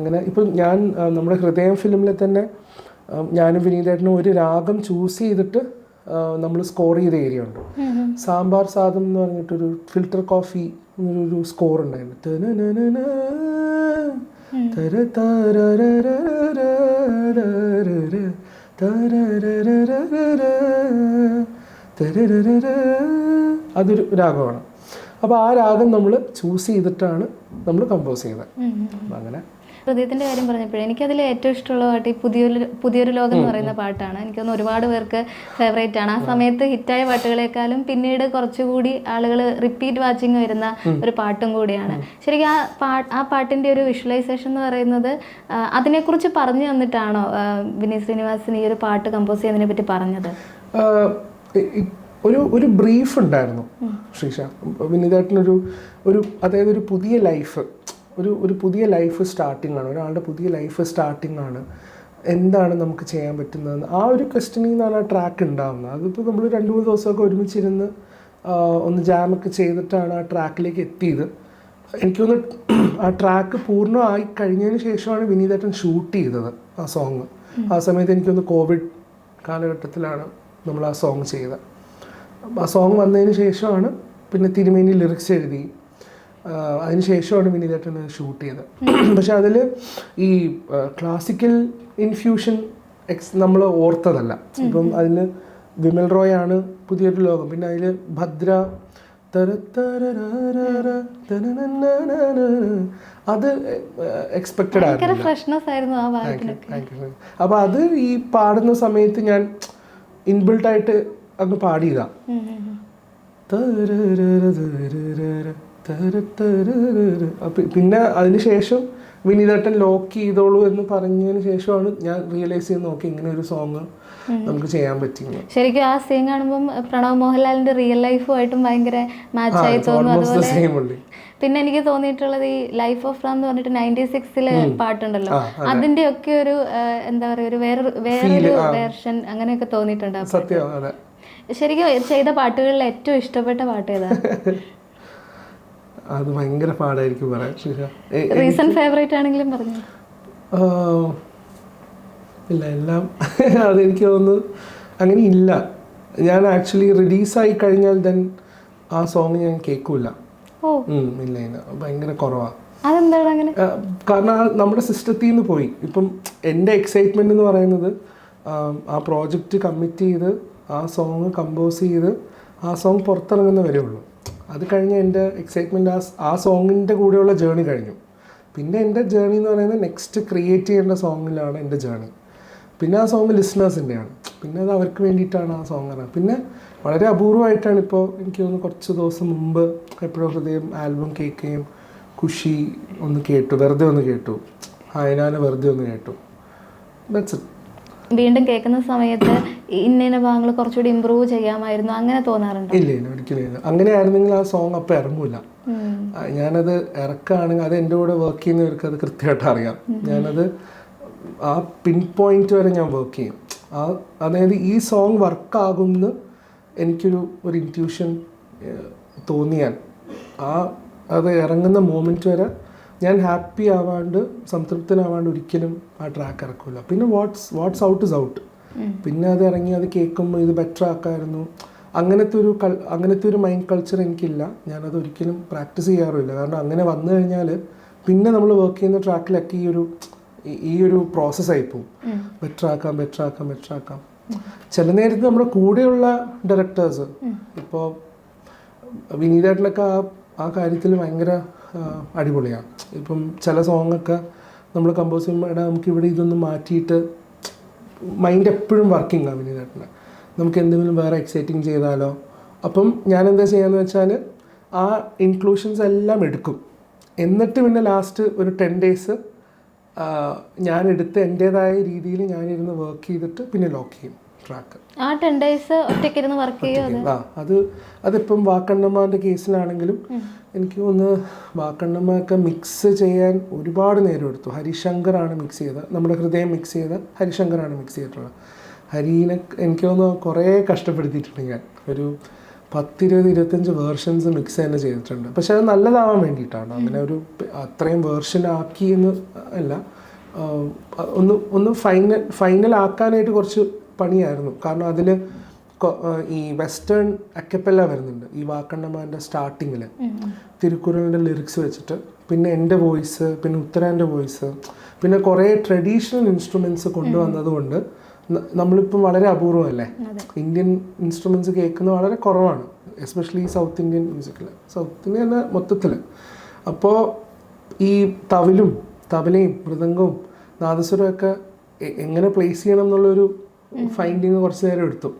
അങ്ങനെ ഇപ്പോൾ ഞാൻ നമ്മുടെ ഹൃദയം ഫിലിമിൽ തന്നെ ഞാനും വിനീതേട്ടനും ഒരു രാഗം ചൂസ് ചെയ്തിട്ട് നമ്മൾ സ്കോർ ചെയ്ത ഏരിയ ഉണ്ട്. സാമ്പാർ സാധം എന്ന് പറഞ്ഞിട്ടൊരു ഫിൽറ്റർ കോഫി എന്നൊരു സ്കോർ ഉണ്ടായിരുന്നു. അതൊരു രാഗമാണ്. അപ്പോൾ ആ രാഗം നമ്മൾ ചൂസ് ചെയ്തിട്ടാണ് നമ്മൾ കമ്പോസ് ചെയ്തത്. അങ്ങനെ. ഹൃദയത്തിന്റെ കാര്യം പറഞ്ഞപ്പോഴേ എനിക്കതിൽ ഏറ്റവും ഇഷ്ടമുള്ള പാട്ട് ഈ പുതിയൊരു പുതിയൊരു ലോകം എന്ന് പറയുന്ന പാട്ടാണ്. എനിക്കൊന്ന് ഒരുപാട് പേർക്ക് ഫേവറേറ്റ് ആണ്. ആ സമയത്ത് ഹിറ്റായ പാട്ടുകളെക്കാളും പിന്നീട് കുറച്ചുകൂടി ആളുകൾ റിപ്പീറ്റ് വാച്ചിങ് വരുന്ന ഒരു പാട്ടും കൂടിയാണ്. ശരിക്കും ആ പാട്ട് ആ പാട്ടിന്റെ ഒരു വിഷ്വലൈസേഷൻ എന്ന് പറയുന്നത് അതിനെക്കുറിച്ച് പറഞ്ഞു തന്നിട്ടാണോ വിനീത് ശ്രീനിവാസൻ ഈ ഒരു പാട്ട് കമ്പോസ് ചെയ്യുന്നതിനെ പറ്റി പറഞ്ഞത്? ഒരു ഒരു ബ്രീഫ് ഉണ്ടായിരുന്നു ശ്രീഷ വിനീതേട്ടനൊരു ഒരു അതായത് ഒരു പുതിയ ലൈഫ് ഒരു ഒരു പുതിയ ലൈഫ് സ്റ്റാർട്ടിംഗ് ആണ് ഒരാളുടെ പുതിയ ലൈഫ് സ്റ്റാർട്ടിംഗ് ആണ് എന്താണ് നമുക്ക് ചെയ്യാൻ പറ്റുന്നതെന്ന്. ആ ഒരു ക്വസ്റ്റനിൽ നിന്നാണ് ആ ട്രാക്ക് ഉണ്ടാകുന്നത് അതിപ്പോൾ നമ്മൾ രണ്ട് മൂന്ന് ദിവസമൊക്കെ ഒരുമിച്ചിരുന്ന് ഒന്ന് ജാമൊക്കെ ചെയ്തിട്ടാണ് ആ ട്രാക്കിലേക്ക് എത്തിയത്. എനിക്കൊന്ന് ആ ട്രാക്ക് പൂർണമായി കഴിഞ്ഞതിന് ശേഷമാണ് വിനീതേട്ടൻ ഷൂട്ട് ചെയ്തത് ആ സോങ് ആ സമയത്ത് എനിക്കൊന്ന് കോവിഡ് കാലഘട്ടത്തിലാണ് നമ്മൾ ആ സോങ് ചെയ്തത്. ആ സോങ് വന്നതിന് ശേഷമാണ് പിന്നെ തിരുമേനി ലിറിക്സ് എഴുതി. ആ, അതിന് ശേഷമാണ് വിനീതേട്ടൻ ഷൂട്ട് ചെയ്തത്. പക്ഷെ അതിൽ ഈ ക്ലാസിക്കൽ ഇൻഫ്യൂഷൻ എക്സ് നമ്മൾ ഓർത്തതല്ല. ഇപ്പം അതിൽ വിമൽ റോയ് ആണ് പുതിയൊരു ലോകം. പിന്നെ അതിൽ ഭദ്ര. അത് എക്സ്പെക്റ്റഡ് ആയിരുന്നു അപ്പൊ അത് ഈ പാടുന്ന സമയത്ത് ഞാൻ ഇൻബിൽട്ട് ആയിട്ട് അങ്ങ് പാടിയതാ. ഉം, അതിന് ശേഷം വിനീതട്ടൻ പിന്നെ ലോക്ക് ചെയ്തോളൂ എന്ന് പറഞ്ഞതിന് ശേഷമാണ് ഞാൻ റിയലൈസ് ചെയ്ത് നോക്കി ഇങ്ങനെ ഒരു സോങ് നമുക്ക് ചെയ്യാൻ പറ്റില്ല. ശരിക്കും ആ സീൻ കാണുമ്പോൾ പ്രണവ് മോഹൻലാലിന്റെ റിയൽ ലൈഫുമായിട്ടും ഭയങ്കര മാച്ച് ആയി തോന്നുന്നു അതുപോലെ പിന്നെ എനിക്ക് തോന്നിയിട്ടുള്ളത് ഈ ലൈഫ് ഓഫ് റാം എന്ന് പറഞ്ഞിട്ട് നയന്റി സിക്സിലെ പാട്ടുണ്ടല്ലോ. അതിന്റെ ഒക്കെ ഒരു എന്താ പറയുക ഒരു വേറൊരു വേറൊരു വേർഷൻ അങ്ങനെയൊക്കെ തോന്നിയിട്ടുണ്ട് ശരിക്കും ചെയ്ത പാട്ടുകളിൽ ഏറ്റവും ഇഷ്ടപ്പെട്ട പാട്ട് ഏതാ? അത് ഭയങ്കര പാടായിരിക്കും പറയാൻ. റീസെന്റ് ഫേവറേറ്റ് ആണെങ്കിലും പറഞ്ഞു. ഇല്ല എല്ലാം അതെനിക്ക് തോന്നുന്നു അങ്ങനെ ഇല്ല. ഞാൻ ആക്ച്വലി റിലീസായി കഴിഞ്ഞാൽ ദെൻ ആ സോങ് ഞാൻ കേൾക്കൂല ഇല്ല ഇല്ല. ഭയങ്കര കുറവാണ് കാരണം നമ്മുടെ സിസ്റ്റത്തിൽ നിന്ന് പോയി. ഇപ്പം എന്റെ എക്സൈറ്റ്മെന്റ് എന്ന് പറയുന്നത് ആ, ആ പ്രോജക്റ്റ് കമ്മിറ്റ് ചെയ്ത് ആ സോങ് കമ്പോസ് ചെയ്ത് ആ സോങ് പുറത്തിറങ്ങുന്ന വരെ ഉള്ളൂ. അത് കഴിഞ്ഞ് എന്റെ എക്സൈറ്റ്മെന്റ് ആ ആ സോങ്ങിന്റെ കൂടെയുള്ള ജേണി കഴിഞ്ഞു. പിന്നെ എന്റെ ജേണി എന്ന് പറയുന്നത് നെക്സ്റ്റ് ക്രിയേറ്റ് ചെയ്യേണ്ട സോങ്ങിലാണ് എന്റെ ജേണി പിന്നെ ആ സോങ് ലിസ്ണേഴ്സിന്റെയാണ് പിന്നെ അത് അവർക്ക് വേണ്ടിയിട്ടാണ് ആ സോങ് പറയുന്നത്. പിന്നെ വളരെ അപൂർവമായിട്ടാണ് ഇപ്പോൾ എനിക്ക് തോന്നുന്നു കുറച്ച് ദിവസം മുമ്പ് എപ്പോഴും ഹൃദയം ആൽബം കേൾക്കുകയും ഖുഷി ഒന്ന് കേട്ടു വെറുതെ ഒന്ന് കേട്ടു. ഹയനാന വെറുതെ ഒന്ന് കേട്ടു. ദാറ്റ്സ് ഇറ്റ് വീണ്ടും കേൾക്കുന്ന സമയത്ത് ഇന്ന ഇന്ന ഭാഗങ്ങൾ കുറച്ചുകൂടി ഇമ്പ്രൂവ് ചെയ്യാമായിരുന്നു. അങ്ങനെ തോന്നാറുണ്ട്? ഇല്ല ഇല്ല ഒരിക്കലും അങ്ങനെ അങ്ങനെയായിരുന്നെങ്കിൽ ആ സോങ് അപ്പം ഇറങ്ങൂല. ഞാനത് ഇറക്കുകയാണെങ്കിൽ അത് എന്റെ കൂടെ വർക്ക് ചെയ്യുന്നവർക്ക് അത് കൃത്യമായിട്ട് അറിയാം. ഞാനത് ആ പിൻ പോയിന്റ് വരെ ഞാൻ വർക്ക് ചെയ്യും. ആ അതായത് ഈ സോങ് വർക്കാകുമെന്ന് എനിക്കൊരു ഒരു ഇന്റ്യൂഷൻ തോന്നിയാൽ ആ അത് ഇറങ്ങുന്ന മോമെന്റ് വരെ ഞാൻ ഹാപ്പി ആവാണ്ട് സംതൃപ്തനാവാണ്ട് ഒരിക്കലും ആ ട്രാക്ക് ഇറക്കില്ല പിന്നെ what's what's out is out പിന്നെ അത് ഇറങ്ങി അത് കേൾക്കുമ്പോൾ ഇത് ബെറ്റർ ആക്കായിരുന്നു. അങ്ങനത്തെ ഒരു കൾ അങ്ങനത്തെ ഒരു മൈൻഡ് കൾച്ചർ എനിക്കില്ല. ഞാനത് ഒരിക്കലും പ്രാക്ടീസ് ചെയ്യാറുമില്ല. കാരണം അങ്ങനെ വന്നു കഴിഞ്ഞാൽ പിന്നെ നമ്മൾ വർക്ക് ചെയ്യുന്ന ട്രാക്കിലൊക്കെ ഈ ഒരു ഈ- ഒരു പ്രോസസ്സായി പോകും ബെറ്റർ ആക്കാം ബെറ്റർ ആക്കാം ബെറ്റർ ആക്കാം. ചില നേരത്ത് നമ്മുടെ കൂടെയുള്ള ഡയറക്ടേഴ്സ് ഇപ്പോൾ വിനീതായിട്ടുള്ള ആ ആ കാര്യത്തിൽ ഭയങ്കര അടിപൊളിയാണ്. ഇപ്പം ചില സോങ്ങൊക്കെ നമ്മൾ കമ്പോസ് ചെയ്യുമ്പോൾ നമുക്ക് ഇവിടെ ഇതൊന്ന് മാറ്റിയിട്ട് മൈൻഡ് എപ്പോഴും വർക്കിംഗ് ആണ് വിനീതേട്ടന്. നമുക്ക് എന്തെങ്കിലും വേറെ എക്സൈറ്റിംഗ് ചെയ്താലോ? അപ്പം ഞാൻ എന്താ ചെയ്യാന്ന് വെച്ചാൽ ആ ഇൻക്ലൂഷൻസ് എല്ലാം എടുക്കും. എന്നിട്ട് പിന്നെ ലാസ്റ്റ് ഒരു ടെൻ ഡേയ്സ് ഞാൻ എടുത്ത് എന്റേതായ രീതിയിൽ ഞാനിരുന്ന് വർക്ക് ചെയ്തിട്ട് പിന്നെ ലോക്ക് ചെയ്യും. ട്രാക്ക് ആ ടെൻ ഡേയ്സ് ഒറ്റയ്ക്കിരുന്ന് വർക്ക് ആ അത് അതിപ്പം വാക്കണ്ണമ്മന്റെ കേസിലാണെങ്കിലും എനിക്ക് തോന്നുന്നു വാക്കണ്ണമ്മയൊക്കെ മിക്സ് ചെയ്യാൻ ഒരുപാട് നേരം എടുത്തു. ഹരിശങ്കറാണ് മിക്സ് ചെയ്തത് നമ്മുടെ ഹൃദയം മിക്സ് ചെയ്ത ഹരിശങ്കറാണ് മിക്സ് ചെയ്തിട്ടുള്ളത്. ഹരീനെ എനിക്ക് തോന്നുന്നു കുറേ കഷ്ടപ്പെടുത്തിയിട്ടുണ്ട് ഞാൻ. ഒരു പത്തിരുപത് ഇരുപത്തഞ്ച് വേർഷൻസ് മിക്സ് തന്നെ ചെയ്തിട്ടുണ്ട്. പക്ഷെ അത് നല്ലതാവാൻ വേണ്ടിയിട്ടാണ്. അങ്ങനെ ഒരു അത്രയും വേർഷൻ ആക്കി എന്ന് അല്ല ഒന്ന് ഒന്ന് ഫൈനൽ ഫൈനൽ ആക്കാനായിട്ട് കുറച്ച് പണിയായിരുന്നു. കാരണം അതിൽ ഈ വെസ്റ്റേൺ അക്കപ്പല്ല വരുന്നുണ്ട്. ഈ വാക്കണ്ണമാന്റെ സ്റ്റാർട്ടിങ്ങിൽ തിരുക്കുറളിന്റെ ലിറിക്സ് വെച്ചിട്ട്. പിന്നെ എന്റെ വോയിസ് പിന്നെ ഉത്തരാന്റെ വോയിസ്. പിന്നെ കുറേ ട്രഡീഷണൽ ഇൻസ്ട്രുമെന്റ്സ് കൊണ്ടുവന്നതുകൊണ്ട് നമ്മളിപ്പം വളരെ അപൂർവമല്ലേ? ഇന്ത്യൻ ഇൻസ്ട്രുമെന്റ്സ് കേൾക്കുന്നത് വളരെ കുറവാണ്. എസ്പെഷ്യലി സൗത്ത് ഇന്ത്യൻ മ്യൂസിക്കിൽ സൗത്ത് ഇന്ത്യ എന്ന മൊത്തത്തിൽ അപ്പോൾ ഈ തവിലും തബലയും മൃദംഗവും എ- എങ്ങനെ പ്ലേസ് ചെയ്യണം എന്നുള്ളൊരു ഫൈൻഡിങ് കുറച്ച് നേരം എടുത്തു.